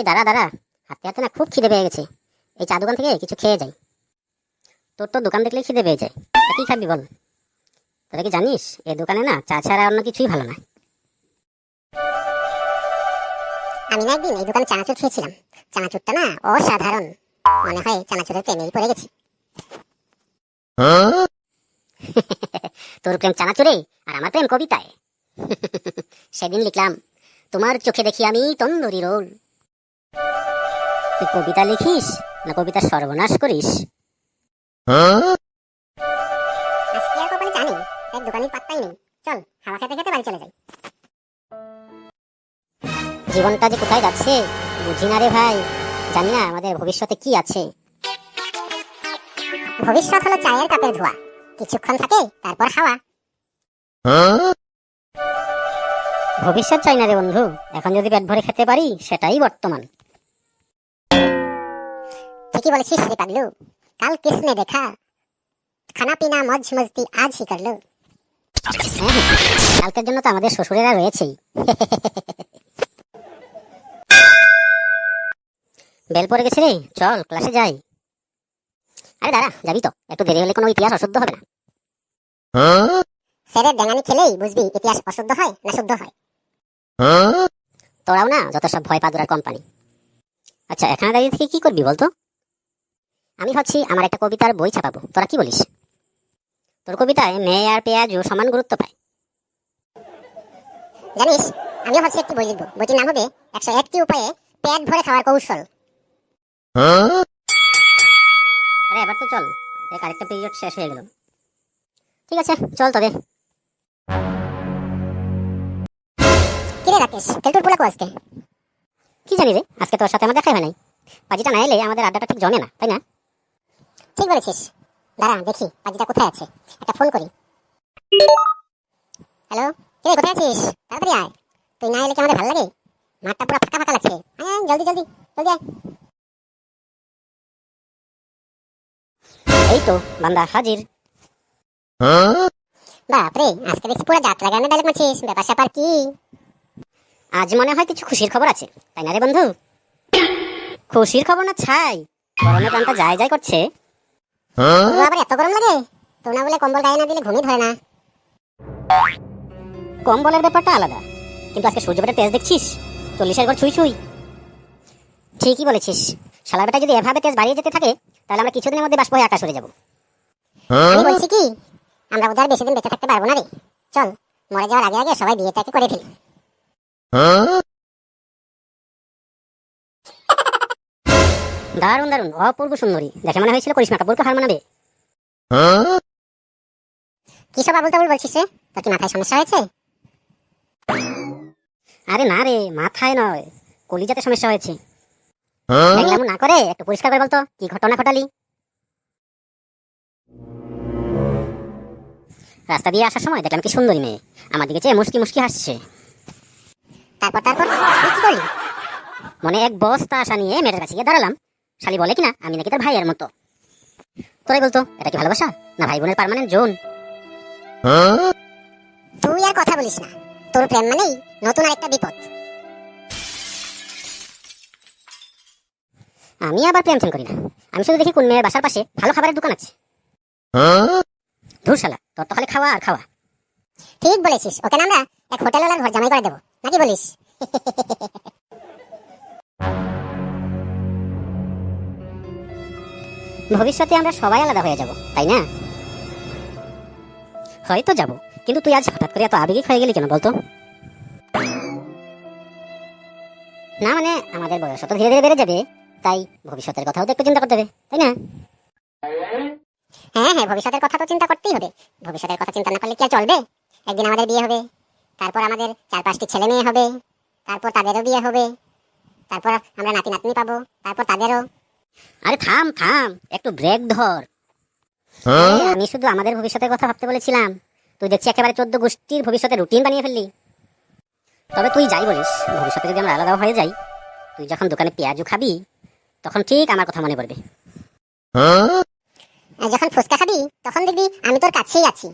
ওই দাঁড়া দাঁড়া হাতে হাতে না খুব খিদে পেয়ে গেছে। এই চা দোকান থেকে কিছু খেয়ে যাই। তোর তো দোকান দেখলেই খিদে পেয়ে যায়। কি খাবি বল? তোরা কি জানিস এই দোকানে না চা ছাড়া অন্য কিছুই ভালো না। আমি না একদিন এই দোকানে চানাচুর খেয়েছিলাম। চানাচুরটা না অসাধারণ। মনে হয় চানাচুরের প্রেমেই পড়ে গেছি। তোর প্রেম চানাচুরে আর আমার প্রেম কবিতায়। সেদিন লিখলাম তোমার চোখে দেখি আমি তন্দুরি রোল। তুই কবিতা লিখিস না কবিতা সর্বনাশ করিস? আর কখনো জানি এক দোকানে পাত্তাই নেই। চল, হাওয়া খেতে খেতে বাড়ি চলে যাই। জীবনটা যে কোথায় যাচ্ছে, বুঝি না রে ভাই। জানি না আমাদের ভবিষ্যতে কি আছে। ভবিষ্যৎ হলো চায়ের কাপের ধোয়া। কিছুক্ষণ থাকে, তারপর হাওয়া। ভবিষ্যৎ চাই না রে বন্ধু। এখন যদি পেট ভরে খেতে পারি, সেটাই বর্তমান। ঠিকই বলেছিস রে পাগলু। কাল কিসনে দেখা? খানা পিনা মজ মস্তি আজ হি করল। কালকের জন্য তো আমাদের শ্বশুরেরা রয়েছেই। বেল পড়ে গেছে রে। চল, ক্লাসে যাই। আরে দাঁড়া, যাবি তো। একটু দেরি হলে কোনো ইতিহাস অশুদ্ধ হবে না। স্যারের ডেঙ্গানি খেলেই বুঝবি ইতিহাস অশুদ্ধ হয় না শুদ্ধ হয়। তোরাও না, যত সব ভয় পাদুরার কোম্পানি আচ্ছা এখানে দাঁড়িয়ে থেকে কি করবি বলতো? আমি ভাবছি আমার একটা কবিতার বই ছাপাবো। তোরা কি বলিস? তোর কবিতায় মেয়ে আর পেঁয়াজও সমান গুরুত্ব পায়। জানিস, আমিও ভাবছি একটি বই লিখব। বইটির নাম হবে একশো একটি উপায়ে পেট ভরে খাওয়ার কৌশল। আরে, এবার তো চল। দেখ, আরেকটা পিরিয়ড শেষ হয়ে গেল। ঠিক আছে, চল তবে। কিরে রাকেশ কেলটুর পোলা আজকে? কি জানি রে, আজকে তোর সাথে আমার দেখাই হয় নাই। পাজিটা না এলে আমাদের আড্ডাটা ঠিক জমে না, তাই না? ঠিক বলেছিস। দাঁড়া দেখি পাজিটা কোথায় আছে? একটা ফোন করি। হ্যালো কিরে কোথায় আছিস? তাড়াতাড়ি আয়। তুই না এলে কি আমাদের ভালো লাগে? মাঠটা পুরো ফাঁকা ফাঁকা লাগছে। আয়, জলদি জলদি জলদি আয়। এই তো বান্দা হাজির। বাপরে আজকে দেখছি পুরো যাত্রা গানে ডায়লগ মারছিস। ব্যাপার স্যাপার কি? আজ মনে হয় কিছু খুশির খবর আছে। তাই না রে বন্ধু? খুশির খবর না ছাই। গরমে প্রাণটা যায় যায় করছে। আবার এত গরম লাগে? না বলে কম্বল গায়ে না দিলে ঘুমই ধরে না। কম্বলের ব্যাপারটা আলাদা। কিন্তু আজকে তেজ দেখছিস? চল্লিশের ঘর ছুঁই ছুঁই। ঠিকই বলেছিস। শালা বেটা যদি এভাবে তেজ বাড়িয়ে যেতে থাকে তাহলে আমরা কিছুদিনের মধ্যে বাষ্প হয়ে আকাশ উড়ে যাব। আমি বলছি কি আমরা বোধহয় বেশি দিন বেঁচে থাকতে পারব না রে। চল মরে যাওয়ার আগে আগে সবাই বিয়েটাকে করে ফেলি। দারুণ দারুণ, অপূর্ব সুন্দরী। দেখে মনে হয়েছিল করিশ্মা কাপুরকে হার মানাবে। কি সব আবুল তাবুল বলছিস রে? তোর কি মাথায় সমস্যা হয়েছে? আরে না রে, মাথায় নয়। কলিজাতে সমস্যা হয়েছে। দেখলাম না করে, একটু পরিষ্কার করে বলতো, কি ঘটনা ঘটালি? রাস্তা দিয়ে আসার সময় দেখলাম কি সুন্দরী মেয়ে। আমার দিকে চেয়ে মুসকি মুসকি হাসছে। তারপর তারপর মনে এক বস্তা আশা নিয়ে মেয়েটার কাছে গিয়ে দাঁড়ালাম। শালি বলে কিনা আমি নাকি তার ভাইয়ের মতো। তোরাই বলতো এটা কি ভালোবাসা? না ভাই বোনের পার্মানেন্ট জোন তুই আর কথা বলিস না। তোর প্রেম মানেই নতুন আরেকটা বিপদ। আমি আবার প্রেম ফেম করি না। আমি শুধু দেখি কোন মেয়ের বাসার পাশে ভালো খাবারের দোকান আছে। ধুর শালা তোর তো খালি খাওয়া আর খাওয়া। ঠিক বলেছিস ওকে না আমরা এক হোটেলওয়ালার ঘর জামাই করে দেবো। নাকি বলিস? ভবিষ্যতে আমরা সবাই আলাদা হয়ে যাব, তাই না? হয়তো যাব, কিন্তু তুই আজ হঠাৎ করে এত আবেগিক হয়ে গেলি কেন বলতো? না মানে আমাদের বয়স তো ধীরে ধীরে বেড়ে যাবে, তাই ভবিষ্যতের কথাও তো একটু চিন্তা করতে হবে, তাই না? হ্যাঁ হ্যাঁ ভবিষ্যতের কথা তো চিন্তা করতেই হবে, ভবিষ্যতের কথা চিন্তা না করলে কি চলবে? একদিন আমাদের বিয়ে হবে, তারপর আমাদের চার পাঁচটি ছেলে মেয়ে হবে, তারপর তাদেরও বিয়ে হবে, তারপর আমরা নাতি নাতনি পাবো, তারপর তাদেরও আরে থাম থাম একটু ব্রেক ধর। আরে, আমি শুধু আমাদের ভবিষ্যতের কথা ভাবতে বলেছিলাম। তুই দেখছি একেবারে চোদ্দ গোষ্ঠীর ভবিষ্যতের রুটিন বানিয়ে ফেললি। তবে তুই যাই বলিস ভবিষ্যতে যদি আমরা আলাদা হয়ে যাই তুই যখন দোকানে পেঁয়াজু খাবি তখন ঠিক আমার কথা মনে পড়বে। আর যখন ফুচকা খাবি তখন দেখবি আমি তোর কাছেই আছি।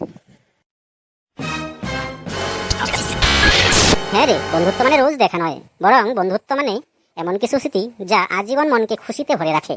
হ্যাঁ রে বন্ধুত্ব মানে রোজ দেখা নয় বরং বন্ধুত্ব মানে এমন কিছু স্মৃতি যা আজীবন মনকে খুশিতে ভরে রাখে।